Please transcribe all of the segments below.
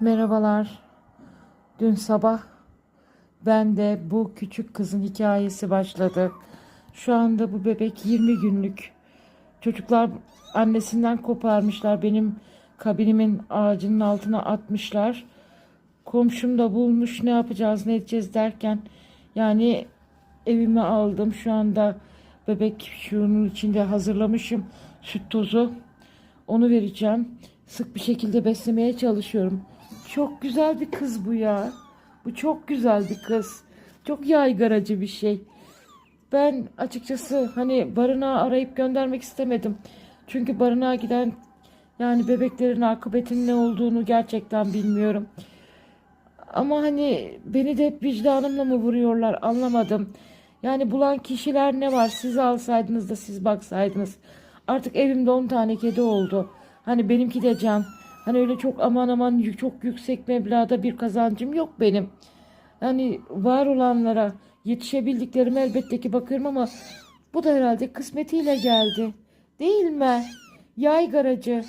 Merhabalar. Dün sabah ben de bu küçük kızın hikayesi başladı. Şu anda bu bebek 20 günlük. Çocuklar annesinden koparmışlar. Benim kabinimin ağacının altına atmışlar. Komşum da bulmuş ne yapacağız ne edeceğiz derken yani evime aldım. Şu anda bebek şunun içinde hazırlamışım süt tozu. Onu vereceğim. Sık bir şekilde beslemeye çalışıyorum. Çok güzel bir kız bu ya. Bu çok güzel bir kız. Çok yaygaracı bir şey. Ben açıkçası hani barınağı arayıp göndermek istemedim. Çünkü barınağa giden yani bebeklerin akıbetinin ne olduğunu gerçekten bilmiyorum. Ama hani beni de hep vicdanımla mı vuruyorlar anlamadım. Yani bulan kişiler ne var? Siz alsaydınız da siz baksaydınız. Artık evimde 10 tane kedi oldu. Hani benimki de can. Hani öyle çok aman aman çok yüksek meblağda bir kazancım yok benim. Yani var olanlara yetişebildiklerime elbette ki bakıyorum ama bu da herhalde kısmetiyle geldi. Değil mi? Yay garacı.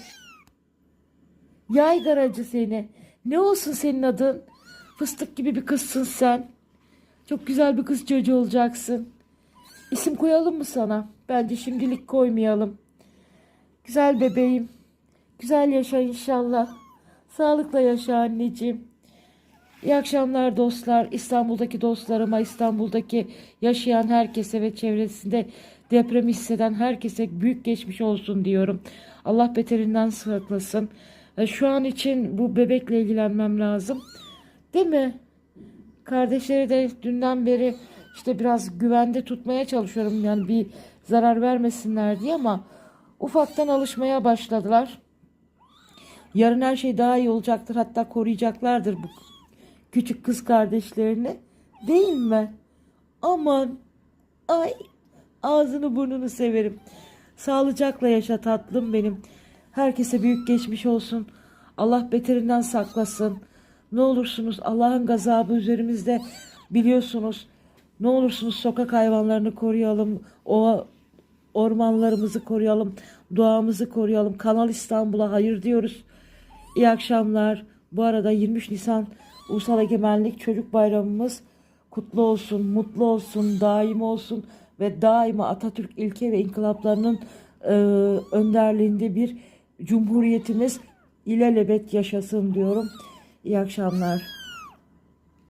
Yay garacı seni. Ne olsun senin adın? Fıstık gibi bir kızsın sen. Çok güzel bir kız çocuğu olacaksın. İsim koyalım mı sana? Bence şimdilik koymayalım. Güzel bebeğim. Güzel yaşa inşallah. Sağlıkla yaşa anneciğim. İyi akşamlar dostlar. İstanbul'daki dostlarıma, İstanbul'daki yaşayan herkese ve çevresinde depremi hisseden herkese büyük geçmiş olsun diyorum. Allah beterinden saklasın. E, Şu an için bu bebekle ilgilenmem lazım. Değil mi? Kardeşleri de dünden beri işte biraz güvende tutmaya çalışıyorum. Yani bir zarar vermesinler diye ama ufaktan alışmaya başladılar. Yarın her şey daha iyi olacaktır. Hatta koruyacaklardır bu küçük kız kardeşlerini. Değil mi? Aman. Ay. Ağzını burnunu severim. Sağlıcakla yaşa tatlım benim. Herkese büyük geçmiş olsun. Allah beterinden saklasın. Ne olursunuz Allah'ın gazabı üzerimizde biliyorsunuz. Ne olursunuz sokak hayvanlarını koruyalım. O ormanlarımızı koruyalım. Doğamızı koruyalım. Kanal İstanbul'a hayır diyoruz. İyi akşamlar. Bu arada 23 Nisan Ulusal Egemenlik Çocuk Bayramımız kutlu olsun, mutlu olsun, daim olsun ve daima Atatürk ilke ve inkılaplarının e, önderliğinde bir cumhuriyetimiz ilelebet yaşasın diyorum. İyi akşamlar.